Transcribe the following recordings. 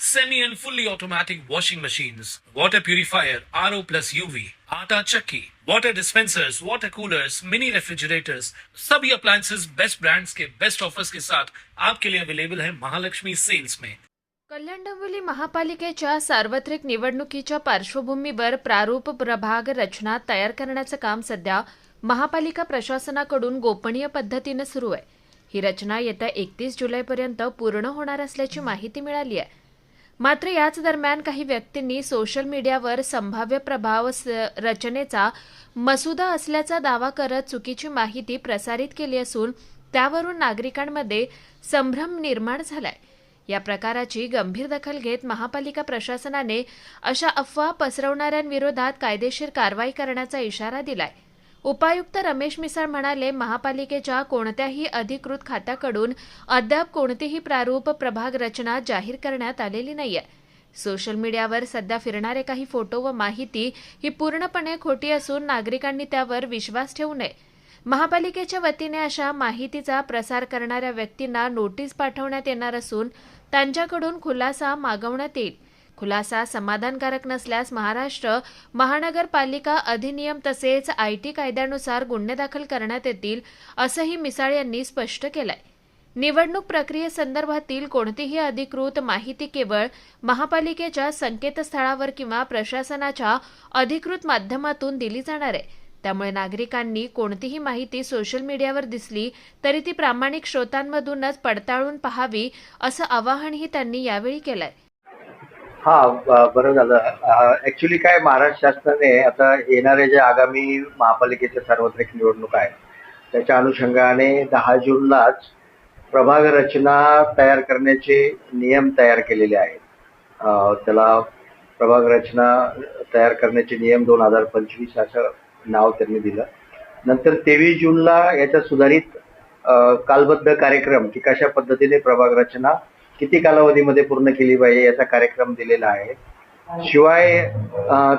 semi and fully automatic washing machines, water purifier, RO plus UV, आटा चक्की, water dispensers, water coolers, mini refrigerators, सभी appliances best brands के best offers के साथ आपके लिए अवेलेबल है महालक्ष्मी सेल्स में कल्याण डोंबिवली महापालिकेच्या सार्वत्रिक निवडणुकीच्या पार्श्वभूमीवर प्रारूप प्रभाग रचना तयार करण्याचं काम सध्या महापालिका प्रशासनाकडून गोपनीय पद्धतीनं सुरू आहे. ही रचना येत्या एकतीस जुलैपर्यंत पूर्ण होणार असल्याची माहिती मिळाली आहे. मात्र याच दरम्यान काही व्यक्तींनी सोशल मीडियावर संभाव्य प्रभाव स- रचनेचा मसुदा असल्याचा दावा करत चुकीची माहिती प्रसारित केली असून त्यावरून नागरिकांमध्ये संभ्रम निर्माण झालाय. या प्रकाराची गंभीर दखल घेत महापालिका प्रशासनाने अशा अफवा पसरवणाऱ्यांविरोधात कायदेशीर कारवाई करण्याचा इशारा दिलाय. उपायुक्त रमेश मिसाळ म्हणाले महापालिकेच्या कोणत्याही अधिकृत खात्याकडून अद्याप कोणतीही प्रारूप प्रभाग रचना जाहीर करण्यात आलेली नाहीये. सोशल मीडियावर सध्या फिरणारे काही फोटो व माहिती ही पूर्णपणे खोटी असून नागरिकांनी त्यावर विश्वास ठेवू नये. महापालिकेच्या वतीने अशा माहितीचा प्रसार करणाऱ्या व्यक्तींना नोटीस पाठवण्यात येणार असून त्यांच्याकडून खुलासा मागवण्यात येईल. खुलासा समाधानकारक नसल्यास महाराष्ट्र महानगरपालिका अधिनियम तसेच आय टी कायद्यानुसार गुन्हे दाखल करण्यात येतील असंही मिसाळ यांनी स्पष्ट केलंय. निवडणूक प्रक्रियेसंदर्भातील कोणतीही अधिकृत माहिती केवळ महापालिकेच्या संकेतस्थळावर किंवा प्रशासनाच्या अधिकृत माध्यमातून दिली जाणार आहे. त्यामुळे नागरिकांनी कोणतीही माहिती सोशल मीडियावर दिसली तरी ती प्रामाणिक स्रोतांमधूनच पडताळून पहावी असं आवाहनही त्यांनी यावेळी केलंय. हा बरं झालं. ऍक्च्युली काय महाराष्ट्र शासनाने आता येणाऱ्या ज्या आगामी महापालिकेच्या सार्वत्रिक निवडणूक आहेत त्याच्या अनुषंगाने दहा जूनलाच प्रभाग रचना तयार करण्याचे नियम तयार केलेले आहेत. त्याला प्रभाग रचना तयार करण्याचे नियम दोन हजार पंचवीस असं नाव त्यांनी दिलं. नंतर तेवीस जूनला याचा सुधारित कालबद्ध कार्यक्रम की कशा पद्धतीने प्रभाग रचना किती कालावधीमध्ये पूर्ण केली पाहिजे याचा कार्यक्रम दिलेला आहे? शिवाय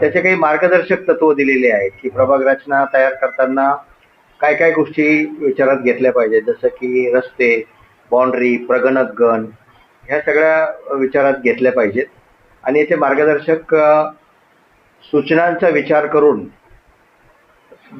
त्याचे काही मार्गदर्शक तत्व दिलेले आहेत की प्रभाग रचना तयार करताना काय काय गोष्टी विचारात घेतल्या पाहिजेत? जसं की रस्ते बाउंड्री प्रगणक गण ह्या सगळ्या विचारात घेतल्या पाहिजेत. आणि याचे मार्गदर्शक सूचनांचा विचार करून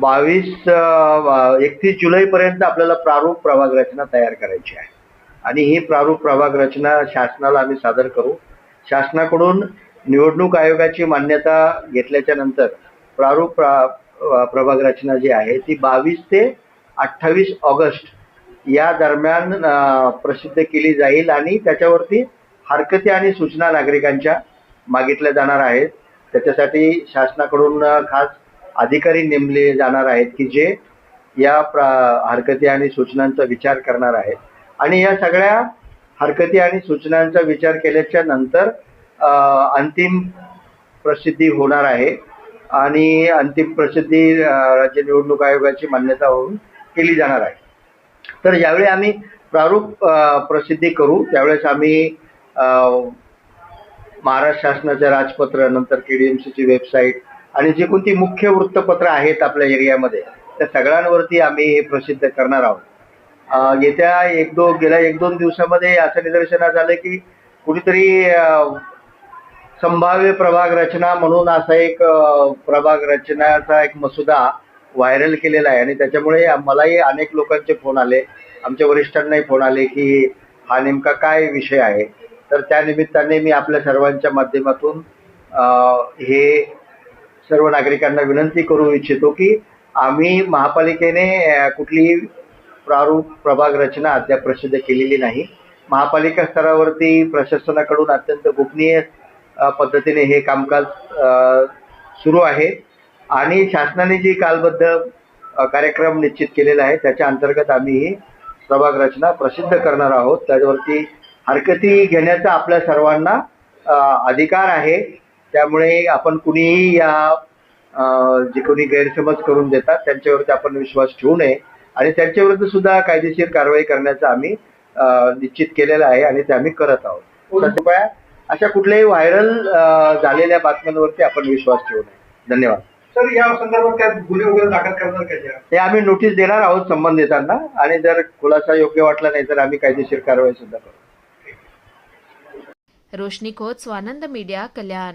बावीस एकतीस जुलैपर्यंत आपल्याला प्रारूप प्रभाग रचना तयार करायची आहे. आणि ही प्रारूप प्रभाग रचना शासनाला आम्ही सादर करू. शासनाकडून निवडणूक आयोगाची मान्यता घेतल्याच्या नंतर प्रारूप प्रा प्रभाग रचना जी आहे ती बावीस ते अठ्ठावीस ऑगस्ट या दरम्यान प्रसिद्ध केली जाईल आणि त्याच्यावरती हरकती आणि सूचना नागरिकांच्या मागितल्या जाणार आहेत. त्याच्यासाठी शासनाकडून खास अधिकारी नेमले जाणार आहेत की जे या प्रा हरकती आणि सूचनांचा विचार करणार आहेत. आणि या सगळ्या हरकती आणि सूचनांचा विचार केल्याच्यानंतर अंतिम प्रसिद्धी होणार आहे. आणि अंतिम प्रसिद्धी राज्य निवडणूक आयोगाची मान्यता होऊन केली जाणार आहे. तर ज्यावेळी आम्ही प्रारूप प्रसिद्धी करू त्यावेळेस आम्ही महाराष्ट्र शासनाचं राजपत्र नंतर के डी एम सीची वेबसाईट आणि जे कोणती मुख्य वृत्तपत्र आहेत आपल्या एरियामध्ये त्या सगळ्यांवरती आम्ही हे प्रसिद्ध करणार आहोत. येत्या एक दोन गेल्या एक दोन दिवसामध्ये असं निदर्शनास आलं की कुठेतरी संभाव्य प्रभाग रचना म्हणून असा एक प्रभाग रचनाचा एक मसुदा व्हायरल केलेला आहे. आणि त्याच्यामुळे मलाही अनेक लोकांचे फोन आले आमच्या वरिष्ठांनाही फोन आले की हा नेमका काय विषय आहे. तर त्या निमित्ताने मी आपल्या सर्वांच्या माध्यमातून हे सर्व नागरिकांना विनंती करू इच्छितो की आम्ही महापालिकेने कुठलीही प्रारूप प्रभाग रचना अद्याप प्रसिद्ध केलेली नाही. महापालिका स्तरावरती प्रशासनाकडून अत्यंत गोपनीय पद्धतीने हे कामकाज सुरू आहे. आणि शासनाने जी कालबद्ध कार्यक्रम निश्चित केलेला आहे त्याच्या अंतर्गत आम्ही ही प्रभाग रचना प्रसिद्ध करणार आहोत. त्यावरती हरकती घेण्याचा आपल्या सर्वांना अधिकार आहे. त्यामुळे आपण कुणीही या जे कोणी गैरसमज करून देतात त्यांच्यावरती आपण विश्वास ठेवू नये. आणि त्यांच्याविरुद्ध सुद्धा कायदेशीर कारवाई करण्याचं आम्ही निश्चित केलेलं आहे आणि ते आम्ही करत आहोत. कृपया अशा कुठल्याही व्हायरल झालेल्या बातम्यांवरती आपण विश्वास ठेवू नये. धन्यवाद. सर या संदर्भात काय गुन्हे वगैरे दाखल करणार? ते आम्ही नोटीस देणार आहोत संबंधितांना आणि जर खुलासा योग्य वाटला नाही तर आम्ही कायदेशीर कारवाई सुद्धा करू. रोशनी खोत स्वानंद मीडिया कल्याण.